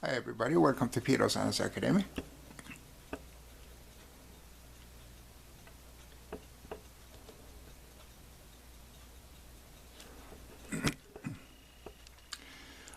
Hi everybody, welcome to Peter Science Academy.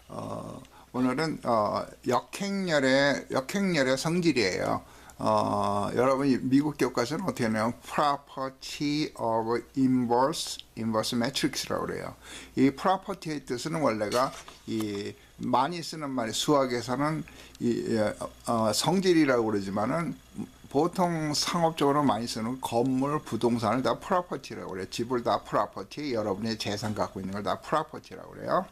어, 오늘은 어, 역행렬의 역행렬의 성질이에요. 어, 여러분이 미국 교과서는 어떻게 하냐면 property of inverse inverse matrix라고 그래요. 이 property의 뜻은 원래가 이 많이 쓰는 말이 수학에서는 이 어, 어, 성질이라고 그러지만은 보통 상업적으로 많이 쓰는 건물, 부동산을 다 프로퍼티라고 그래요. 집을 다 프로퍼티, 여러분의 재산 갖고 있는 걸 다 프로퍼티라고 그래요.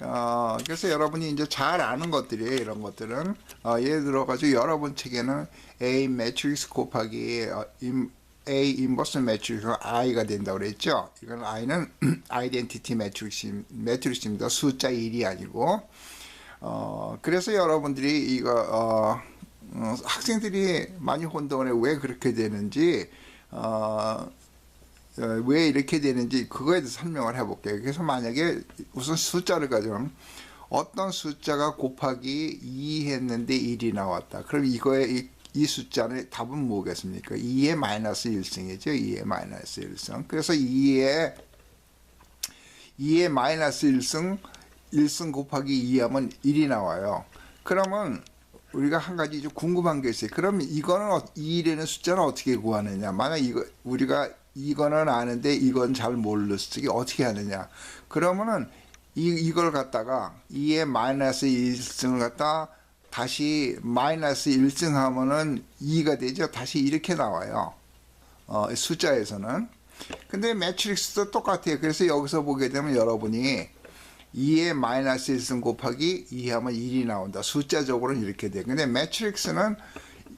어, 그래서 여러분이 이제 잘 아는 것들이에요. 이런 것들은. 어, 예를 들어가지고 여러분 책에는 A 매트릭스 곱하기 어, 임, A 인버스 매트릭스가 I가 된다고 그랬죠. 이건 I는 아이덴티티 매트릭스, 매트릭스입니다. 숫자 1이 아니고. 어, 그래서 여러분들이 이거, 어, 어, 학생들이 많이 혼동을 해. 왜 그렇게 되는지, 어, 어, 왜 이렇게 되는지 그거에 대해서 설명을 해볼게요. 그래서 만약에 우선 숫자를 가지고 어떤 숫자가 곱하기 2 했는데 1이 나왔다. 그럼 이거에 이, 이 숫자는 답은 뭐겠습니까? 2의 마이너스 1승이죠. 2의 마이너스 1승. 그래서 2의 2의 마이너스 1승 1승 곱하기 2 하면 1이 나와요. 그러면 우리가 한 가지 좀 궁금한 게 있어요. 그럼 이거는 어- 2라는 숫자는 어떻게 구하느냐? 만약 이거 우리가 이거는 아는데 이건 잘 모르겠으니 어떻게 하느냐? 그러면은 이 이걸 갖다가 2의 마이너스 1승을 갖다 다시 마이너스 1승 하면은 2가 되죠. 다시 이렇게 나와요. 어, 숫자에서는. 근데 매트릭스도 똑같아요. 그래서 여기서 보게 되면 여러분이 2의 마이너스 1승 곱하기 2 하면 1이 나온다. 숫자적으로는 이렇게 돼. 근데 매트릭스는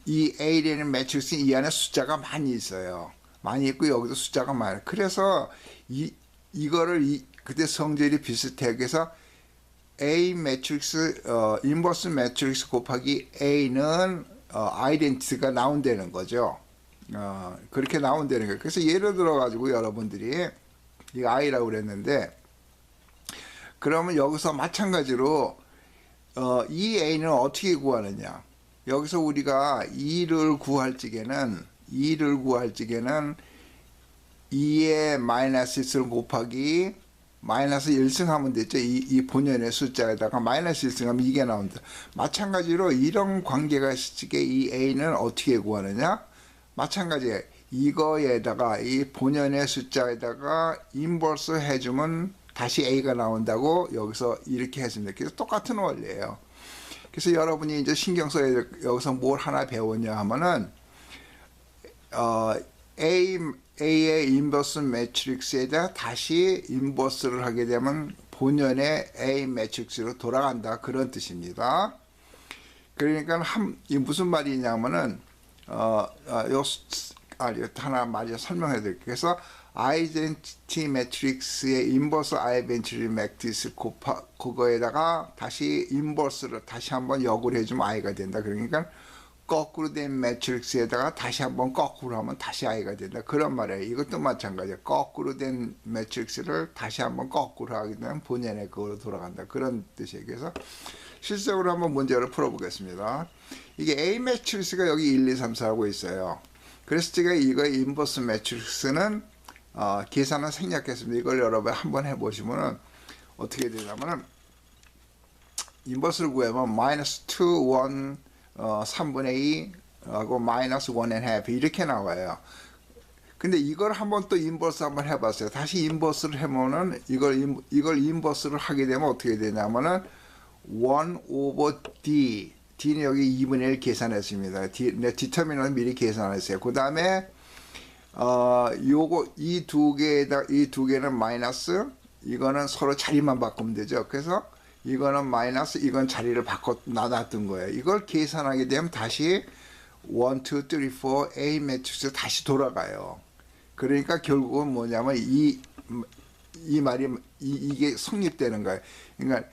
이 A라는 매트릭스 이 안에 숫자가 많이 있어요. 많이 있고 여기도 숫자가 많아요. 그래서 이 이거를 이 그때 성질이 비슷해. 그래서 A 매트릭스 어 인버스 매트릭스 곱하기 A는 어 아이덴티티가 나온다는 거죠. 어 그렇게 나온다는 거예요. 그래서 예를 들어 가지고 여러분들이 이 I라고 그랬는데 그러면 여기서 마찬가지로 어, 이 A는 어떻게 구하느냐? 여기서 우리가 2를 구할 적에는 2를 구할 적에는 2의 마이너스 1승 곱하기 마이너스 1승 하면 되죠. 이, 이 본연의 숫자에다가 마이너스 1승 하면 이게 나온다. 마찬가지로 이런 관계가 있을 적에 이 A는 어떻게 구하느냐? 마찬가지에 이거에다가 이 본연의 숫자에다가 인버스 해주면 다시 A가 나온다고 여기서 이렇게 했습니다. 그래서 똑같은 원리예요. 그래서 여러분이 이제 신경 써야 될 여기서 뭘 하나 배웠냐 하면은 어, A A의 인버스 매트릭스에다 다시 인버스를 하게 되면 본연의 A 매트릭스로 돌아간다 그런 뜻입니다. 그러니까 한, 이 무슨 말이냐면은 어, 어, 아, 요 하나 말이 설명해 드릴게요. 그래서 아이덴티티 매트릭스의 인버스 아이덴티티 매트릭스 곱하, 그거에다가 다시 인버스를 다시 한번 역을 해주면 아이가 된다. 그러니까 거꾸로 된 매트릭스에다가 다시 한번 거꾸로 하면 다시 아이가 된다. 그런 말이에요. 이것도 마찬가지예요. 거꾸로 된 매트릭스를 다시 한번 거꾸로 하게 되면 본연의 그걸로 돌아간다. 그런 뜻이에요. 그래서 실적으로 한번 문제를 풀어보겠습니다. 이게 A 매트릭스가 여기 1, 2, 3, 4 하고 있어요. 그래서 제가 이거 인버스 매트릭스는 어, 계산을 생략했습니다. 이걸 여러분 한번 해보시면은 어떻게 되냐면은 인버스를 구하면 마이너스 2, 1, 어, 3분의 2 하고 마이너스 1 and half 이렇게 나와요. 근데 이걸 한번 또 인버스 한번 해봤어요. 다시 인버스를 해보면은 이걸 인, 이걸 인버스를 하게 되면 어떻게 되냐면은 1 over d d는 여기 2분의 1 계산했습니다. d 네, 디터미널 미리 계산했어요. 그 다음에 어 요거 이 두 개에다 이 두 개는 마이너스 이거는 서로 자리만 바꾸면 되죠. 그래서 이거는 마이너스 이건 자리를 바꿔 놔놨던 거예요. 이걸 계산하게 되면 다시 1, 2, 3, 4 A 매트릭스 다시 돌아가요. 그러니까 결국은 뭐냐면 이, 이 말이, 이, 이 게 성립되는 거예요. 그러니까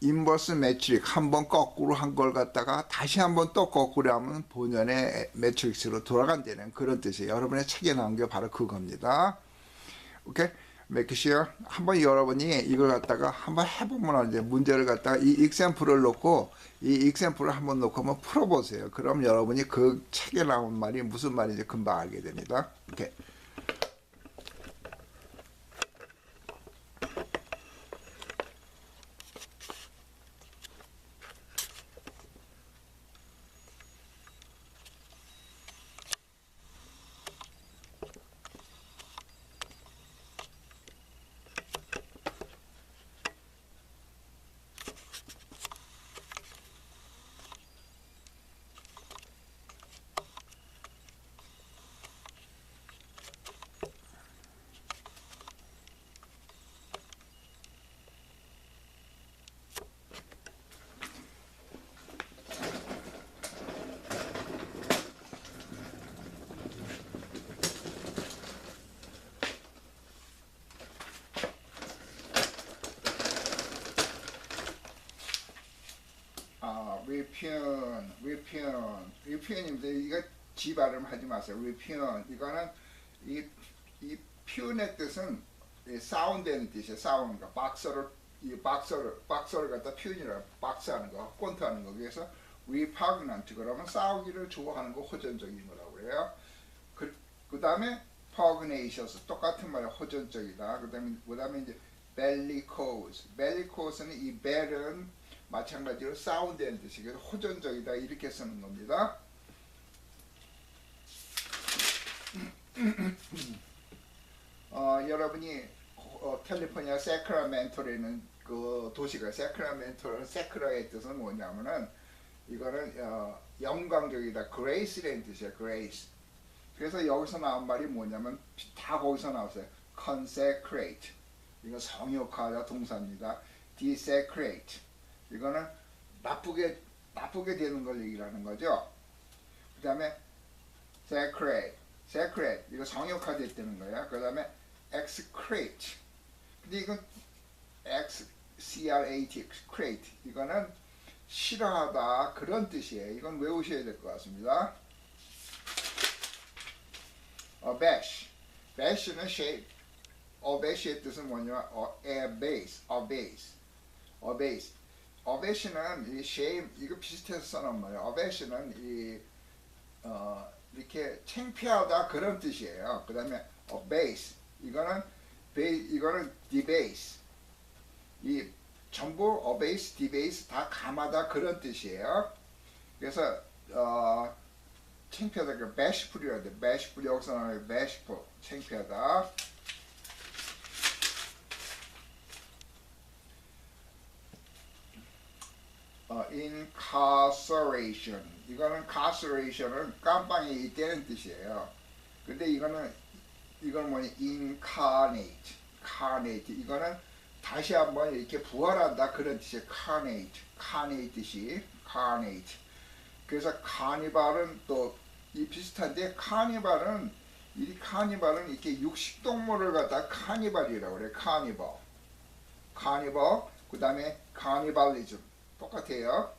인버스 매트릭 한 번 거꾸로 한 걸 갖다가 다시 한 번 또 거꾸로 하면 본연의 매트릭스로 돌아간다는 그런 뜻이에요. 여러분의 책에 나온 게 바로 그겁니다. 오케이? Sure 한번 여러분이 이걸 갖다가 한번 해보면 이제 문제를 갖다가 이 example을 놓고 이 example을 한번 놓고 한번 풀어보세요. 그럼 여러분이 그 책에 나온 말이 무슨 말인지 금방 알게 됩니다. 이렇게. 아, repion, repion, repion입니다. 이거 지 발음 하지 마세요. repion. 이거는 이, 이 퓨의 뜻은 이 사운드는 뜻이에요. 사운드. 박서를 이 박서를 박서를 갖다 퓨이라 박스하는 거, 꼰트하는 거. 그래서 repugnant 그러면 싸우기를 좋아하는 거 호전적인 거라고 그래요. 그 그 다음에 pugnacious 똑같은 말이 호전적이다. 그 다음에 그 다음에 이제 bellicose. bellicose는 이 벨은 마찬가지로 사운드는 뜻이 그래서 호전적이다 이렇게 쓰는 겁니다. 어, 여러분이 어, 캘리포니아 세크라멘토라는 그 도시가 세크라멘토라는 세크라의 뜻은 뭐냐면은 이거는 어, 영광적이다 그레이스라는 뜻이야 그레이스. 그래서 여기서 나온 말이 뭐냐면 다 거기서 나왔어요. consecrate 이거 성욕하다 동사입니다. desecrate 이거는 나쁘게 나쁘게 되는 걸 얘기하는 거죠. 그 다음에 secrete, secrete 이거 성역화됐다는 거야. 그 다음에 excrete. 근데 이건 x c r a t excrete 이거는 싫어하다 그런 뜻이에요. 이건 외우셔야 될 것 같습니다. 어, bash, bash는 shape, 어베시의 뜻은 뭐냐면 어, abase, abase, abase. 어베시는 이 shame 이거 비슷해서 써놓은 말이에요. 어베시는 이 어, 이렇게 창피하다 그런 뜻이에요. 그 다음에 abase 이거는 base, 이거는 debase 이 전부 abase, debase 다 감하다 그런 뜻이에요. 그래서 어, 창피하다 그 bashful이라 돼. bashful 여기서 나오는 bashful 창피하다. 어, incarceration 이거는 carceration은 깜빵에 있다는 뜻이에요. 근데 이거는 이건 뭐냐 incarnate, carnate 이거는 다시 한번 이렇게 부활한다 그런 뜻이에요. carnate, carnate 뜻이 carnate. 그래서 카니발은 또 이 비슷한데 카니발은 이 카니발은 이렇게 육식 동물을 갖다 카니발이라고 그래. 카니발, 카니발. 그 다음에 카니발리즘. 똑같아요.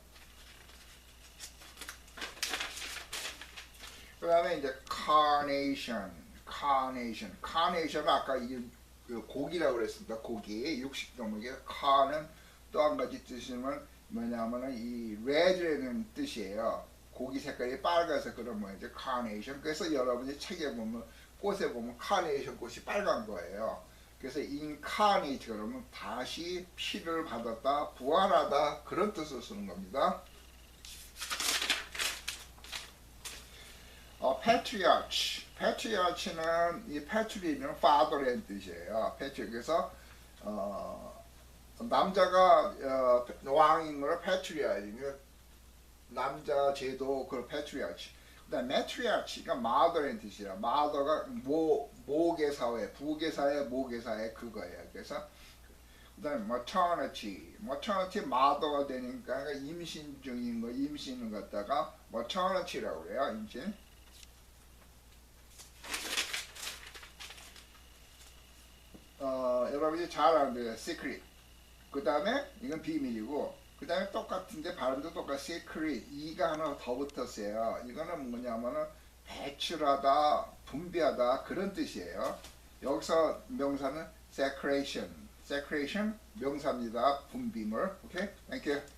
그 다음에 이제 carnation, carnation, carnation은 아까 이그 고기라고 그랬습니다. 고기, 육식 동물이 car는 또 한 가지 뜻이면 뭐냐면은 이 red라는 뜻이에요. 고기 색깔이 빨가서 그런 모양이죠. carnation. 그래서 여러분이 책에 보면 꽃에 보면 carnation 꽃이 빨간 거예요. 그래서 incarnate 그러면 다시 피를 받았다, 부활하다 그런 뜻을 쓰는 겁니다. 어, patriarch, patriarch는 이 patri는 father라는 뜻이에요. patri 그래서 어, 남자가 어, 왕인 거를 patriarch, 남자 제도 그 patriarch. 그다음 matriarch가 mother라는 뜻이라 mother가 모 모계사회 부계사회 모계사회 그거예요. 그래서 그다음에 maternity maternity mother가 되니까 그러니까 임신 중인 거 임신을 갖다가 maternity라고 그래요. 임신. 어 여러분이 잘 아는 거예요. secret. 그다음에 이건 비밀이고 그 다음에 똑같은데 발음도 똑같이 secret 이가 하나 더 붙었어요. 이거는 뭐냐면은 배출하다, 분비하다 그런 뜻이에요. 여기서 명사는 secretion. secretion 명사입니다. 분비물. 오케이? Thank you.